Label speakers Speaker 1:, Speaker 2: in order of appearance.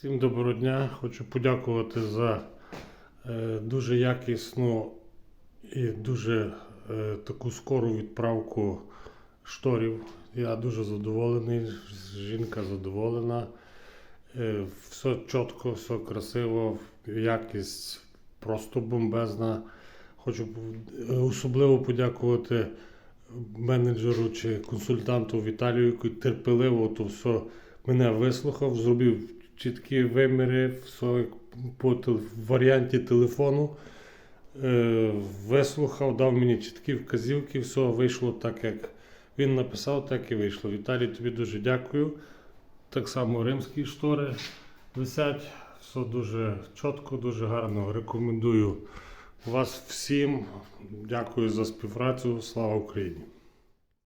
Speaker 1: Всім доброго дня. Хочу подякувати за е, дуже якісну і дуже е, таку скору відправку шторів. Я дуже задоволений, жінка задоволена. Е, все чітко, все красиво, якість просто бомбезна. Хочу особливо подякувати менеджеру чи консультанту Віталію, який терпеливо то все мене вислухав, зробив чіткі виміри, по варіанті телефону. Е, вислухав, дав мені чіткі вказівки, все вийшло так, як він написав, так і вийшло. Віталій, тобі дуже дякую. Так само римські штори висять. Все дуже чітко, дуже гарно. Рекомендую вас всім. Дякую за співпрацю. Слава Україні!